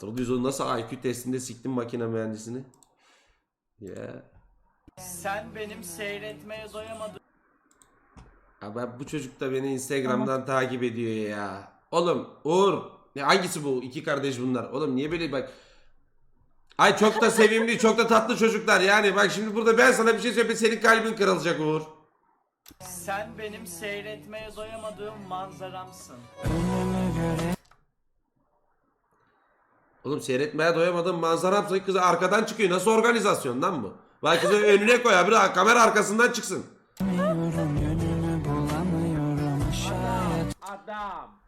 Hatırlıyoruz o nasıl IQ testinde siktim makine mühendisini. Ya. Sen benim seyretmeye doyamadığım Ya ben bu çocuk da beni Instagram'dan takip ediyor ya. Oğlum Uğur. Ya hangisi bu? İki kardeş bunlar. Oğlum niye böyle bak. Ay çok da sevimli, çok da tatlı çocuklar. Yani bak şimdi burada ben sana bir şey söyleyeyim. Senin kalbin kırılacak Uğur. Sen benim seyretmeye doyamadığım manzaramsın. Oğlum seyretmeye doyamadım manzara kızı arkadan çıkıyor. Nasıl organizasyon lan bu? Vay kızı önüne koy abi kamera arkasından çıksın. Adam.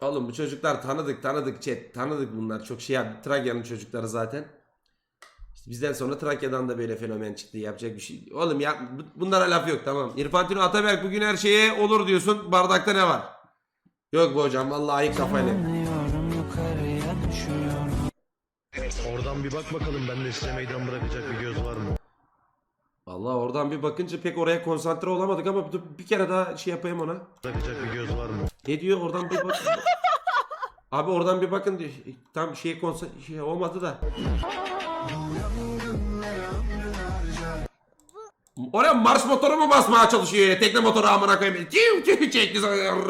Oğlum bu çocuklar tanıdık tanıdık chat tanıdık bunlar çok şey yaptı Trakya'nın çocukları zaten. İşte bizden sonra Trakya'dan da böyle fenomen çıktı yapacak bir şey. Oğlum ya bu- bunlara laf yok tamam. İrfan Ataberk bugün her şeye olur diyorsun bardakta ne var? Yok bu hocam vallahi ayık kafayla. Oradan bir bak bakalım bende size meydan bırakacak bir göz var mı? Vallahi oradan bir bakınca pek oraya konsantre olamadık ama bir, bir kere daha şey yapayım ona. Bırakacak bir göz var mı? Ne diyor oradan bir bakın. Abi oradan bir bakın diyor. Tam şey konsa şey olmadı da. Oraya marş motoru mu basmaya çalışıyor ya? Tekne motoru amına koyayım. Tiu tiu çekti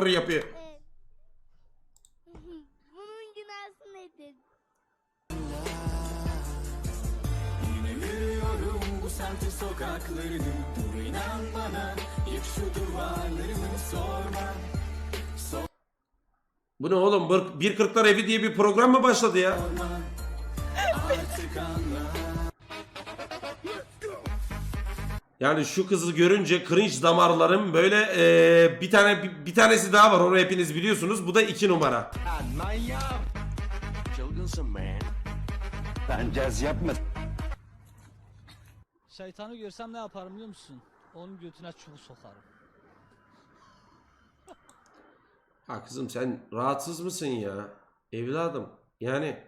yapıyor. Bu ne oğlum? Bir- Bir kırklar evi diye bir program mı başladı ya? Yani şu kızı görünce cringe damarlarım böyle eee, bir tane bir, bir tanesi daha var onu hepiniz biliyorsunuz. Bu da iki numara. Çılgınsın man. Ben caz yapma. Şeytanı görsem ne yaparım biliyor musun? Onun götüne çubuğu sokarım. Ha kızım sen rahatsız mısın ya? Evladım. Yani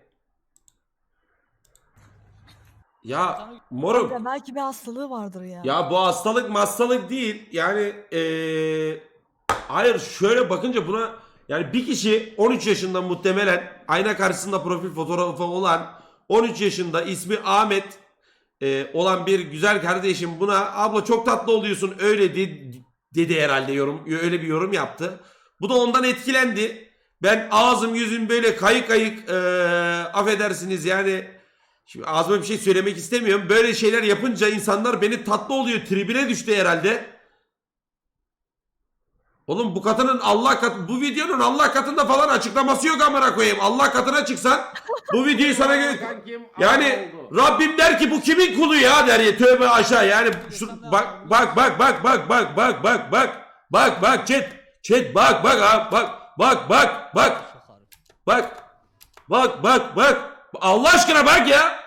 ya moruk Ya belki bir hastalığı vardır ya. ya bu hastalık hastalık değil. Yani eee hayır şöyle bakınca buna yani bir kişi 13 yaşında muhtemelen ayna karşısında profil fotoğrafı olan 13 yaşında ismi Ahmet eee, olan bir güzel kardeşim buna abla çok tatlı oluyorsun öyle de- dedi herhalde yorum öyle bir yorum yaptı. Bu da ondan etkilendi. Ben ağzım yüzüm böyle kayık kayık eee, affedersiniz yani şimdi ağzıma bir şey söylemek istemiyorum. Böyle şeyler yapınca insanlar beni tatlı oluyor tribine düştü herhalde. Oğlum bu katının Allah katı bu videonun Allah katında falan açıklaması yok amına koyayım. Allah katına çıksan bu videoyu sana gö- yani Rabbim der ki bu kimin kulu ya der ya tövbe aşağı yani şu, bak bak bak bak bak bak bak bak bak bak bak chat chat bak bak ha, bak bak bak bak bak bak bak bak Allah aşkına bak ya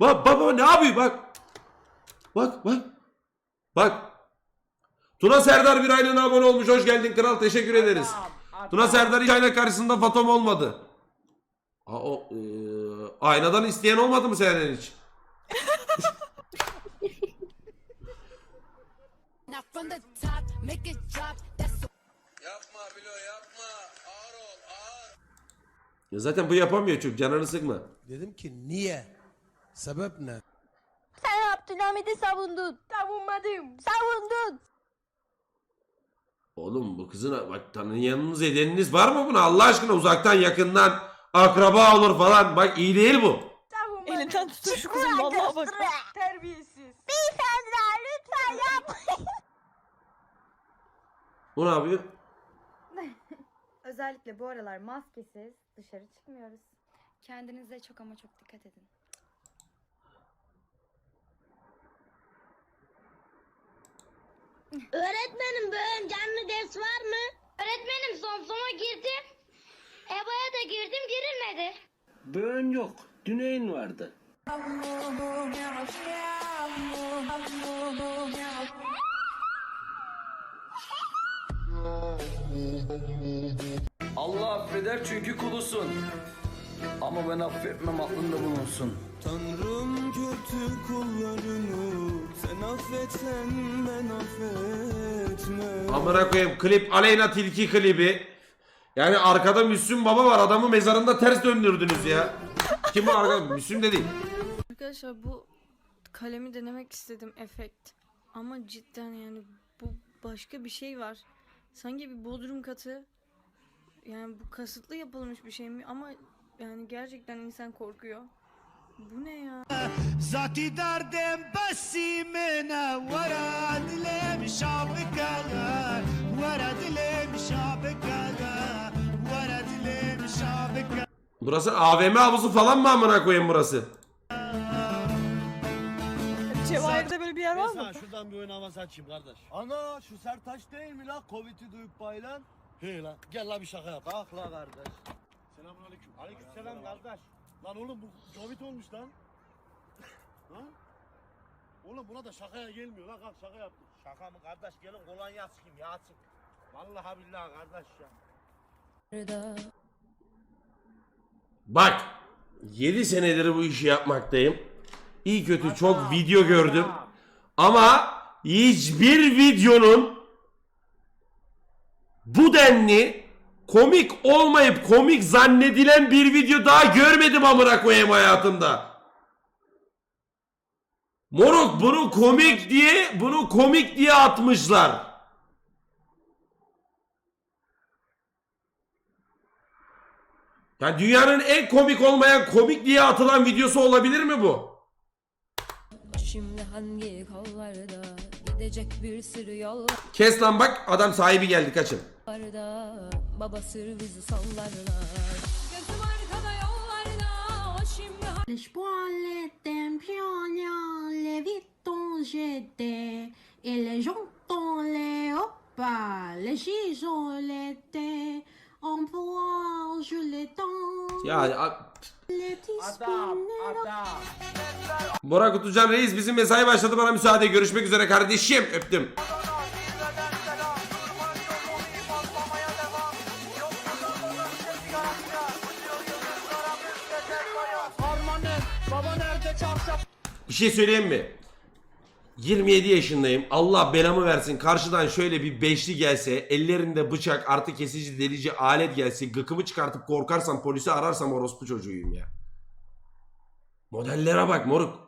bak baba ne yapıyor bak bak bak bak Tuna Serdar bir aylığına abone olmuş hoş geldin kral teşekkür ederiz Tuna Serdar hiç ayna karşısında fatom olmadı Aa, o, eee, aynadan isteyen olmadı mı senden hiç? The top, make it drop. That's Ya zaten bu yapamıyor çok canını sıkma. Dedim ki niye? Sebep ne? Sen Abdülhamid'i savundun. Savunmadım. Savundun. Oğlum bu kızın bak tanıyanınız edeniniz var mı buna Allah aşkına uzaktan yakından akraba olur falan bak iyi değil bu. Savunmadım. Elinden tutun şu kızın vallahi bak. Terbiyesiz. Beyefendiler lütfen yapmayın. Bu ne yapıyor? Özellikle bu aralar maskesiz dışarı çıkmıyoruz. Kendinize çok ama çok dikkat edin. Öğretmenim bugün canlı ders var mı? Öğretmenim son sona girdim. EBA'ya da girdim girilmedi. Böğün yok. Düneyin vardı. Allah affeder çünkü kulusun. Ama ben affetmem aklında bulunsun. Tanrım kötü kullarını sen affetsen ben affetmem. Amına koyayım klip Aleyna Tilki klibi. Yani arkada Müslüm Baba var. Adamı mezarında ters döndürdünüz ya. Kim bu arkada? Müslüm de değil. Arkadaşlar bu kalemi denemek istedim efekt. Ama cidden yani bu başka bir şey var. Sanki bir bodrum katı. Yani bu kasıtlı yapılmış bir şey mi? Ama yani gerçekten insan korkuyor. Bu ne ya? Zati derdem basimena varad lem şabekala varad lem şabekala varad lem şabekala Burası AVM havuzu falan mı amına koyayım burası? Cevahir'de böyle bir yer var mı? Mesela şuradan bir oyun havası açayım kardeş. Ana şu Sertaç değil mi la? Covid'i duyup baylan. He la. Gel la bir şaka yap. Kalk la kardeş. Selamun aleyküm. Aleyküm selam kardeş. Lan oğlum bu Covid olmuş lan. ha? Oğlum buna da şakaya gelmiyor lan kalk şaka yaptık. Şaka mı kardeş gelin kolonya sıkayım ya sık. Vallahi billahi kardeş ya. Bak 7 senedir bu işi yapmaktayım. İyi kötü çok video gördüm. Ama hiçbir videonun bu denli komik olmayıp komik zannedilen bir video daha görmedim amına koyayım hayatımda. Moruk bunu komik diye bunu komik diye atmışlar. Yani dünyanın en komik olmayan komik diye atılan videosu olabilir mi bu? Şimdi hangi kollarda gidecek bir sürü yol Kes lan bak adam sahibi geldi kaçın. Var da baba sır bizi sallarlar. Gözüm arkada yollarda şimdi Les poils piano, les vitons j'étais, et les jantons les hoppas, les l'été, on pourra je les Ya les Adam, adam. Bora Kutucan Reis bizim mesai başladı. Bana müsaade. Görüşmek üzere kardeşim. Öptüm. Şey söyleyeyim mi? 27 yaşındayım. Allah belamı versin. Karşıdan şöyle bir beşli gelse, ellerinde bıçak, artı kesici, delici alet gelse, gıkımı çıkartıp korkarsam polisi ararsam orospu çocuğuyum ya. Modellere bak moruk.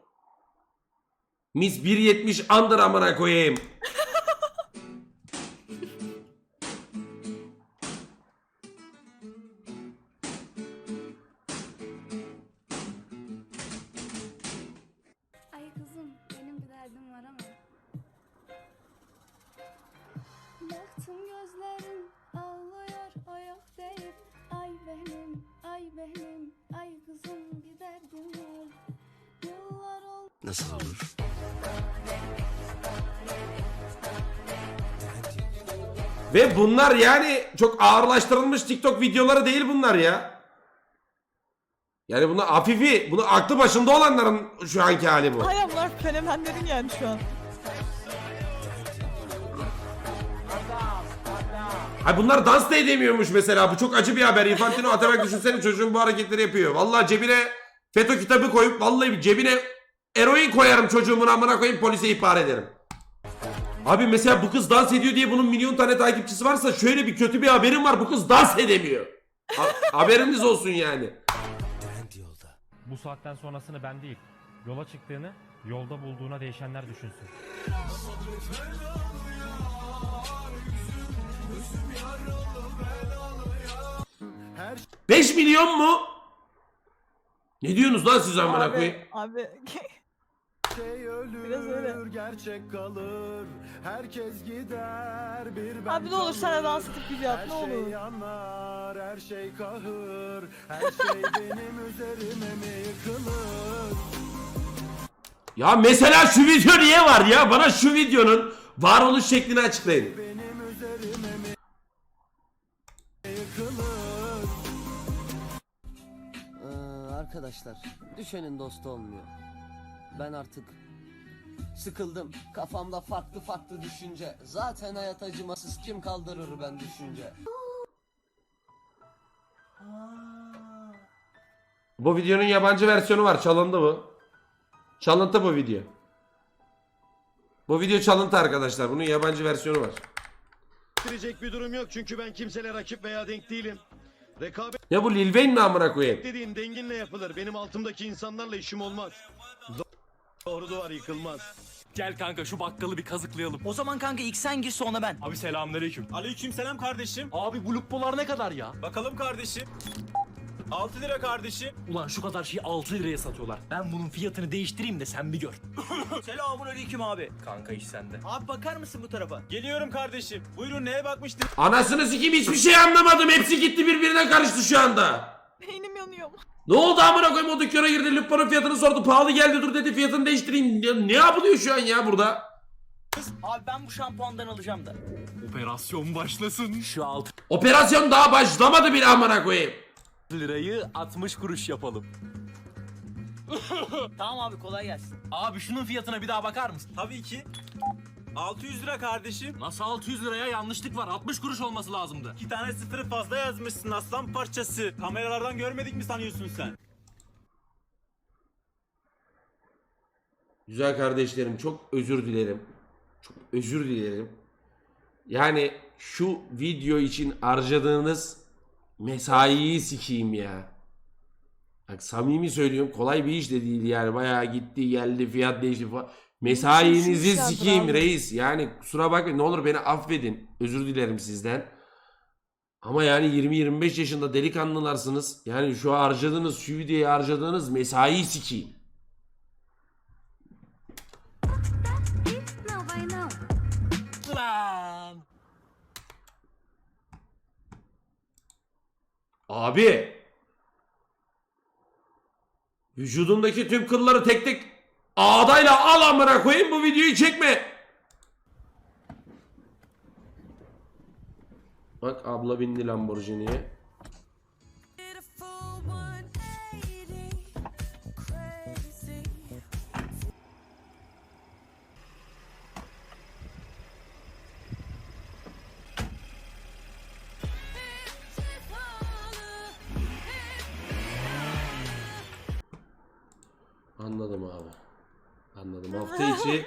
Miss 1.70 under amına koyayım. Baktım gözlerin ağlıyor o yok deyip Ay benim, ay benim, ay kızım bir derdim var Yıllar oldu Nasıl olur? Ve bunlar yani çok ağırlaştırılmış TikTok videoları değil bunlar ya. Yani bunlar afifi, bunu aklı başında olanların şu anki hali bu. Hayır bunlar fenomenlerin yani şu an. Ay bunlar dans da edemiyormuş mesela. Bu çok acı bir haber. Infantino Atabek düşünsene çocuğun bu hareketleri yapıyor. Vallahi cebine FETÖ kitabı koyup vallahi cebine eroin koyarım çocuğumun amına koyayım polise ihbar ederim. Abi mesela bu kız dans ediyor diye bunun milyon tane takipçisi varsa şöyle bir kötü bir haberim var. Bu kız dans edemiyor. Ha- haberiniz olsun yani. Bu saatten sonrasını ben değil, yola çıktığını, yolda bulduğuna değişenler düşünsün. 5 milyon mu? Ne diyorsunuz lan siz amına koyayım? Abi, Şey Biraz öyle. ölür, gerçek kalır. Herkes gider, bir ben Abi ne olur sana dans edip at Her ne şey olur. yanar, her şey kahır. Her şey benim üzerime mi yıkılır? Ya mesela şu video niye var ya? Bana şu videonun varoluş şeklini açıklayın. Arkadaşlar düşenin dostu olmuyor. Ben artık sıkıldım. Kafamda farklı farklı düşünce. Zaten hayat acımasız kim kaldırır ben düşünce. Bu videonun yabancı versiyonu var. Çalındı bu. Çalıntı bu video. Bu video çalıntı arkadaşlar. Bunun yabancı versiyonu var. Ettirecek bir durum yok çünkü ben kimseyle rakip veya denk değilim. Rekabet Ya bu Lil Wayne mi amına koyayım? dediğin denginle yapılır. Benim altımdaki insanlarla işim olmaz. Doğru duvar yıkılmaz. Gel kanka şu bakkalı bir kazıklayalım. O zaman kanka ilk sen gir sonra ben. Abi selamünaleyküm. Aleyküm selam kardeşim. Abi bu lupolar ne kadar ya? Bakalım kardeşim. 6 lira kardeşim. Ulan şu kadar şeyi 6 liraya satıyorlar. Ben bunun fiyatını değiştireyim de sen bir gör. Selamun aleyküm abi. Kanka iş sende. Abi bakar mısın bu tarafa? Geliyorum kardeşim. Buyurun neye bakmıştın? Anasını sikeyim hiçbir şey anlamadım. Hepsi gitti birbirine karıştı şu anda. Beynim yanıyor. Ne oldu amına koyayım o dükkana girdi Lupo'nun fiyatını sordu. Pahalı geldi dur dedi fiyatını değiştireyim. Ya, ne yapılıyor şu an ya burada? Abi ben bu şampuandan alacağım da. Operasyon başlasın. Şu 6 Operasyon daha başlamadı bile amına koyayım. Lirayı 60 kuruş yapalım. tamam abi kolay gelsin. Abi şunun fiyatına bir daha bakar mısın? Tabii ki. 600 lira kardeşim. Nasıl 600 liraya yanlışlık var? 60 kuruş olması lazımdı. İki tane sıfırı fazla yazmışsın aslan parçası. Kameralardan görmedik mi sanıyorsun sen? Güzel kardeşlerim çok özür dilerim. Çok özür dilerim. Yani şu video için harcadığınız mesaiyi sikeyim ya. Bak samimi söylüyorum kolay bir iş de değil yani. Bayağı gitti geldi fiyat değişti falan. Mesainizi Düşünmüşler, sikeyim reis. Yani kusura bakmayın ne olur beni affedin. Özür dilerim sizden. Ama yani 20-25 yaşında delikanlılarsınız. Yani şu harcadığınız, şu videoya harcadığınız mesaiyi sikeyim. Abi. Vücudundaki tüm kılları tek tek ağdayla al amına koyayım bu videoyu çekme. Bak abla bindi Lamborghini'ye. Anladım abi. Anladım. Hafta içi